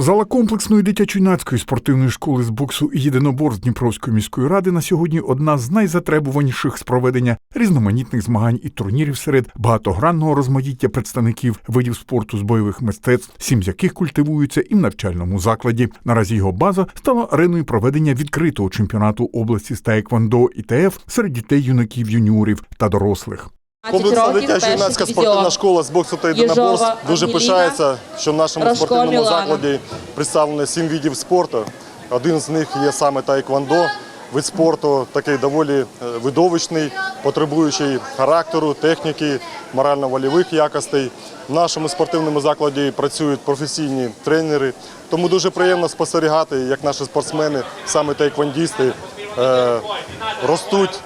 Зала комплексної дитячо-юнацької спортивної школи з боксу і єдиноборств Дніпровської міської ради на сьогодні одна з найзатребуваніших з проведення різноманітних змагань і турнірів серед багатогранного розмаїття представників видів спорту з бойових мистецтв, сім з яких культивуються і в навчальному закладі. Наразі його база стала ареною проведення відкритого чемпіонату області з таеквондо і ТФ серед дітей, юнаків, юніорів та дорослих. Комплексна дитяча юнацька спортивна школа з боксу та єдиноборств дуже пишається, що в нашому Рожко спортивному Мілана. закладі представлено сім видів спорту. Один з них є саме таеквондо. Вид спорту такий доволі е, видовищний, потребуючий характеру, техніки, морально-вольових якостей. В нашому спортивному закладі працюють професійні тренери, тому дуже приємно спостерігати, як наші спортсмени, саме таеквондісти, е, ростуть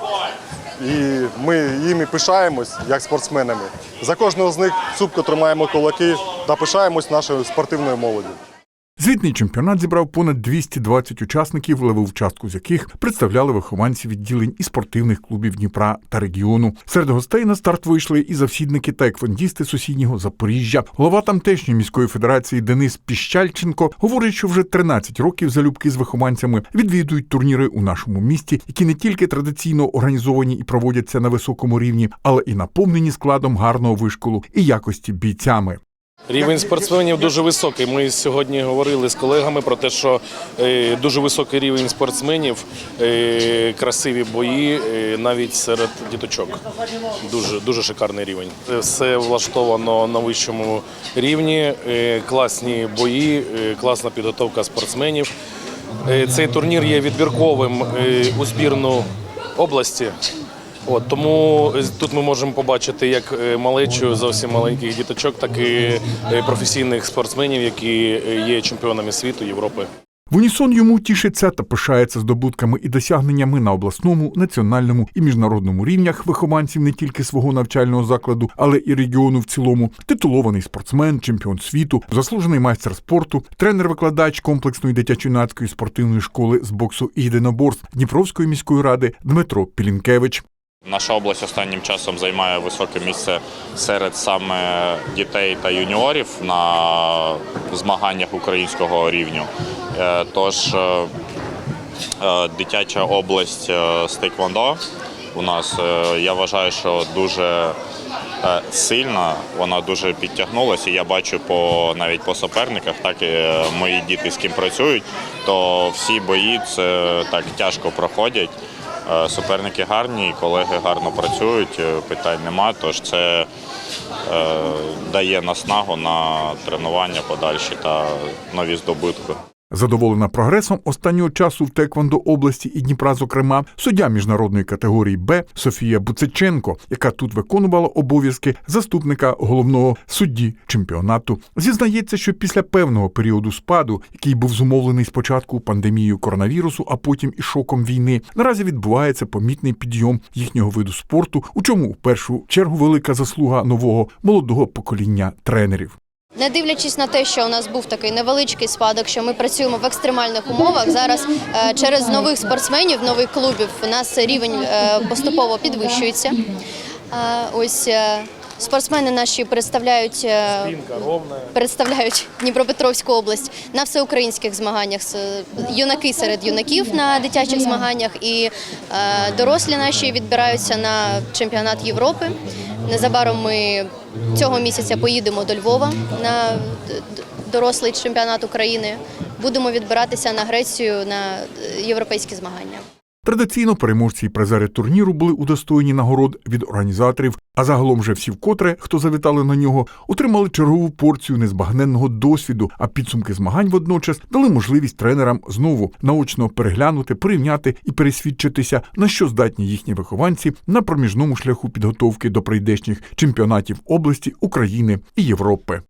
і ми їми пишаємось як спортсменами. За кожного з них цупко тримаємо кулаки та пишаємось нашою спортивною молоддю. Звітний чемпіонат зібрав понад 220 учасників, левову частку з яких представляли вихованці відділень і спортивних клубів Дніпра та регіону. Серед гостей на старт вийшли і завсідники та еквондісти сусіднього Запоріжжя. Голова тамтешньої міської федерації Денис Піщальченко говорить, що вже 13 років залюбки з вихованцями відвідують турніри у нашому місті, які не тільки традиційно організовані і проводяться на високому рівні, але і наповнені складом гарного вишколу і якості бійцями. Рівень спортсменів дуже високий. Ми сьогодні говорили з колегами про те, що е, дуже високий рівень спортсменів, е, красиві бої, е, навіть серед діточок. Дуже дуже шикарний рівень. Все влаштовано на вищому рівні. Класні бої, класна підготовка спортсменів. Цей турнір є відбірковим у збірну області. От тому тут ми можемо побачити як е, малечу зовсім маленьких діточок, так і е, професійних спортсменів, які е, є чемпіонами світу Європи. В унісон йому тішиться та пишається здобутками і досягненнями на обласному, національному і міжнародному рівнях вихованців не тільки свого навчального закладу, але і регіону в цілому. Титулований спортсмен, чемпіон світу, заслужений майстер спорту, тренер-викладач комплексної дитячо-юнацької спортивної школи з боксу і єдиноборств Дніпровської міської ради Дмитро Пілінкевич. Наша область останнім часом займає високе місце серед саме дітей та юніорів на змаганнях українського рівню. Е, Тож е, е, дитяча область е, з тейквондо у нас я вважаю, що дуже сильна, вона дуже підтягнулася. Я бачу по навіть по суперниках, так і мої діти з ким працюють, то всі бої це так тяжко проходять. Е, Суперники гарні, колеги гарно працюють, е, питань нема. Тож це е, дає наснагу на тренування подальші та нові здобутки. Задоволена прогресом останнього часу в Теквондо області і Дніпра, зокрема, суддя міжнародної категорії Б Софія Буцеченко, яка тут виконувала обов'язки заступника головного судді чемпіонату, зізнається, що після певного періоду спаду, який був зумовлений спочатку пандемією коронавірусу, а потім і шоком війни, наразі відбувається помітний підйом їхнього виду спорту, у чому в першу чергу велика заслуга нового молодого покоління тренерів. Не дивлячись на те, що у нас був такий невеличкий спадок, що ми працюємо в екстремальних умовах. Зараз е, через нових спортсменів, нових клубів у нас рівень е, поступово підвищується. Е, Ось спортсмени наші представляють представляють Дніпропетровську область на всеукраїнських змаганнях. Юнаки серед юнаків на дитячих змаганнях і дорослі наші відбираються на чемпіонат Європи. Незабаром ми цього місяця поїдемо до Львова на дорослий чемпіонат України. Будемо відбиратися на Грецію на європейські змагання. Традиційно переможці і призери турніру були удостоєні нагород від організаторів, а загалом же всі вкотре, хто завітали на нього, отримали чергову порцію незбагненного досвіду, а підсумки змагань водночас дали можливість тренерам знову наочно переглянути, порівняти і пересвідчитися, на що здатні їхні вихованці на проміжному шляху підготовки до прийдешніх чемпіонатів області, України і Європи.